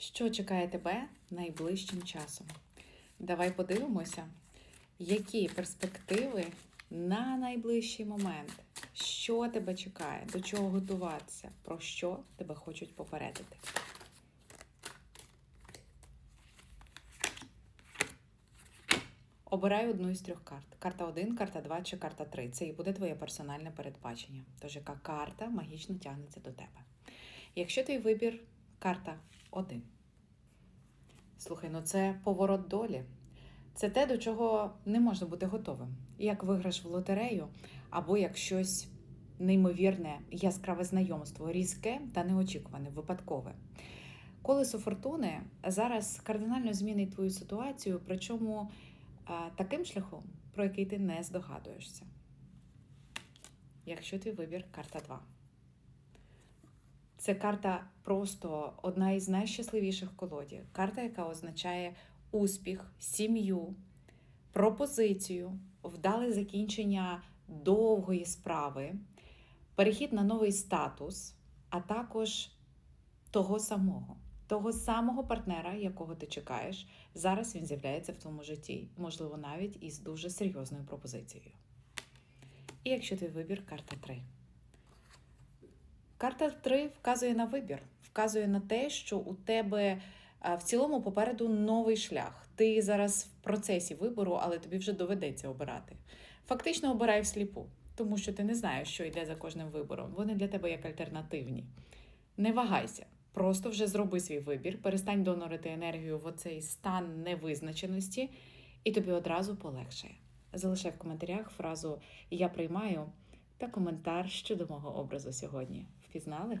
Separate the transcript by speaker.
Speaker 1: Що чекає тебе найближчим часом? Давай подивимося, які перспективи на найближчий момент, що тебе чекає, до чого готуватися, про що тебе хочуть попередити. Обирай одну із трьох карт. Карта 1, карта 2 чи карта 3. Це і буде твоє персональне передбачення. Тож яка карта магічно тягнеться до тебе. Якщо твій вибір карта 1. Слухай, ну це поворот долі. Це те, до чого не можна бути готовим. Як виграш в лотерею, або як щось неймовірне, яскраве знайомство, різке та неочікуване, випадкове. Колесо фортуни зараз кардинально змінить твою ситуацію, причому таким шляхом, про який ти не здогадуєшся. Якщо твій вибір карта 2. Це карта просто одна із найщасливіших в колоді. Карта, яка означає успіх, сім'ю, пропозицію, вдале закінчення довгої справи, перехід на новий статус, а також того самого. Того самого партнера, якого ти чекаєш, зараз він з'являється в твоєму житті, можливо, навіть із дуже серйозною пропозицією. І якщо твій вибір карта 3. Карта 3 вказує на вибір, вказує на те, що у тебе в цілому попереду новий шлях. Ти зараз в процесі вибору, але тобі вже доведеться обирати. Фактично обирай всліпу, тому що ти не знаєш, що йде за кожним вибором. Вони для тебе як альтернативні. Не вагайся, просто вже зроби свій вибір, перестань донорити енергію в оцей стан невизначеності, і тобі одразу полегшає. Залишай в коментарях фразу Я приймаю та коментар щодо мого образу сьогодні. Впізнали?